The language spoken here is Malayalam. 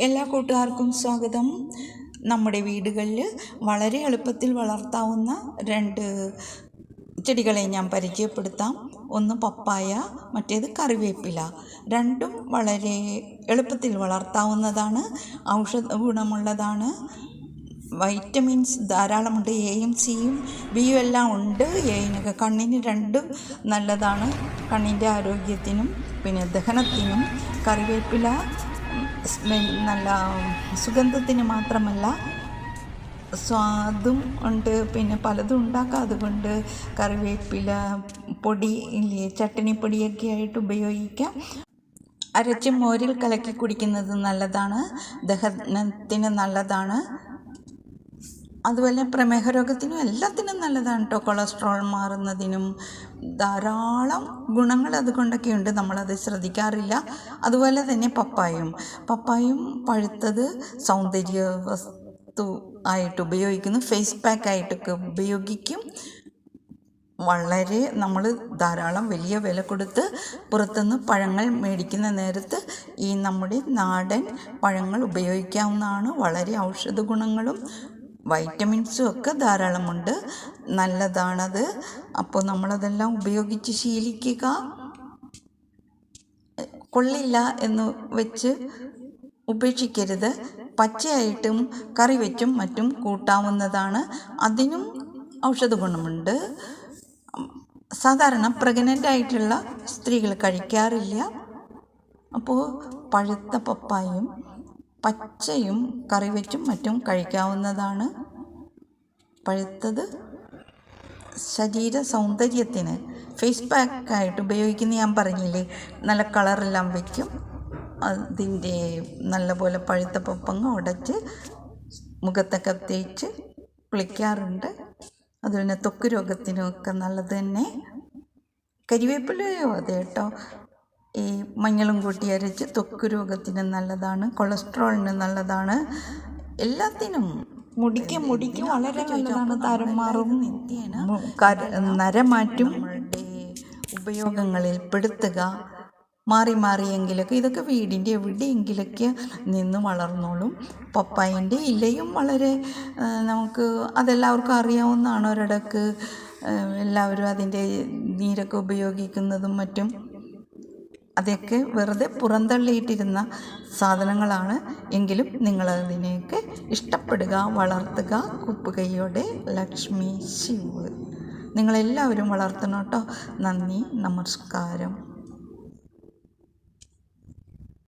എല്ലാ കൂട്ടുകാർക്കും സ്വാഗതം. നമ്മുടെ വീടുകളിൽ വളരെ എളുപ്പത്തിൽ വളർത്താവുന്ന രണ്ട് ചെടികളെ ഞാൻ പരിചയപ്പെടുത്താം. ഒന്ന് പപ്പായ മറ്റേത് കറിവേപ്പില. രണ്ടും വളരെ എളുപ്പത്തിൽ വളർത്താവുന്നതാണ്. ഔഷധ ഗുണമുള്ളതാണ്. വൈറ്റമിൻസ് ധാരാളമുണ്ട് എയും സിയും ബിയും എല്ലാം ഉണ്ട്. എയിനൊക്കെ കണ്ണിന് രണ്ടും നല്ലതാണ്. കണ്ണിന്റെ ആരോഗ്യത്തിനും പിന്നെ ദഹനത്തിനും കറിവേപ്പില നല്ല സുഗന്ധത്തിന് മാത്രമല്ല സ്വാദും ഉണ്ട്. പിന്നെ പലതും ഉണ്ടാക്കാം. അതുകൊണ്ട് കറിവേപ്പില പൊടി ഇല്ലേ ചട്ടണിപ്പൊടിയൊക്കെ ആയിട്ട് ഉപയോഗിക്കാം. അരച്ച് മോരിൽ കലക്കി കുടിക്കുന്നത് നല്ലതാണ്. ദഹനത്തിന് നല്ലതാണ്. അതുപോലെ പ്രമേഹ രോഗത്തിനും എല്ലാത്തിനും നല്ലതാണ് കേട്ടോ. കൊളസ്ട്രോൾ മാറുന്നതിനും ധാരാളം ഗുണങ്ങൾ അതുകൊണ്ടൊക്കെ ഉണ്ട്. നമ്മളത് ശ്രദ്ധിക്കാറില്ല. അതുപോലെ തന്നെ പപ്പായും പപ്പായും പഴുത്തത് സൗന്ദര്യ വസ്തു ആയിട്ട് ഉപയോഗിക്കുന്നു. ഫേസ് പാക്ക് ആയിട്ടൊക്കെ ഉപയോഗിക്കും. വളരെ നമ്മൾ ധാരാളം വലിയ വില കൊടുത്ത് പുറത്തുനിന്ന് പഴങ്ങൾ മേടിക്കുന്ന നേരത്ത് ഈ നമ്മുടെ നാടൻ പഴങ്ങൾ ഉപയോഗിക്കാവുന്നതാണ്. വളരെ ഔഷധ ഗുണങ്ങളും വൈറ്റമിൻസും ഒക്കെ ധാരാളമുണ്ട്. നല്ലതാണത്. അപ്പോൾ നമ്മളതെല്ലാം ഉപയോഗിച്ച് ശീലിക്കുക. കൊള്ളില്ല എന്ന് വെച്ച് ഉപേക്ഷിക്കരുത്. പച്ചയായിട്ടും കറി വെച്ചും മറ്റും കൂട്ടാവുന്നതാണ്. അതിനും ഔഷധ ഗുണമുണ്ട്. സാധാരണ പ്രഗ്നന്റ് ആയിട്ടുള്ള സ്ത്രീകൾ കഴിക്കാറില്ല. അപ്പോൾ പഴുത്ത പപ്പായും പച്ചയും കറിവെച്ചും മറ്റും കഴിക്കാവുന്നതാണ്. പഴുത്തത് ശരീര സൗന്ദര്യത്തിന് ഫേസ് പാക്കായിട്ട് ഉപയോഗിക്കുന്ന ഞാൻ പറഞ്ഞില്ലേ നല്ല കളറെല്ലാം വയ്ക്കും അതിന്റെ നല്ലപോലെ പഴുത്ത പപ്പങ്ങ ഉടച്ച് മുഖത്തൊക്കെ തേച്ച് കുളിക്കാറുണ്ട്. അതുപോലെ ത്വക്ക് രോഗത്തിനുമൊക്കെ നല്ലത് തന്നെ. കരിവേപ്പിലയോ അതെ കേട്ടോ ഈ മഞ്ഞളും കൂട്ടി അരച്ച് ത്വക്ക് രോഗത്തിന് നല്ലതാണ് കൊളസ്ട്രോളിന് നല്ലതാണ്. എല്ലാത്തിനും മുടിക്ക് മുടിക്ക് വളരെ നല്ലതാണ്. താരം മാറും. നരമാറ്റും ഉപയോഗങ്ങളിൽ പെടുത്തുക മാറി മാറിയെങ്കിലൊക്കെ ഇതൊക്കെ വീടിന്റെ എവിടെയെങ്കിലൊക്കെ നിന്ന് വളർന്നോളും. പപ്പായന്റെ ഇലയും വളരെ നമുക്ക് അതെല്ലാവർക്കും അറിയാവുന്നതാണ്. ഒരിടക്ക് എല്ലാവരും അതിന്റെ നീരൊക്കെ ഉപയോഗിക്കുന്നതും മറ്റും. അതൊക്കെ വെറുതെ പുറന്തള്ളിയിട്ടിരുന്ന സാധനങ്ങളാണ്. എങ്കിലും നിങ്ങളതിനെയൊക്കെ ഇഷ്ടപ്പെടുക വളർത്തുക. കുപ്പുകൈയോടെ ലക്ഷ്മി ശിവ്. നിങ്ങളെല്ലാവരും വളർത്തണം കേട്ടോ. നന്ദി നമസ്കാരം.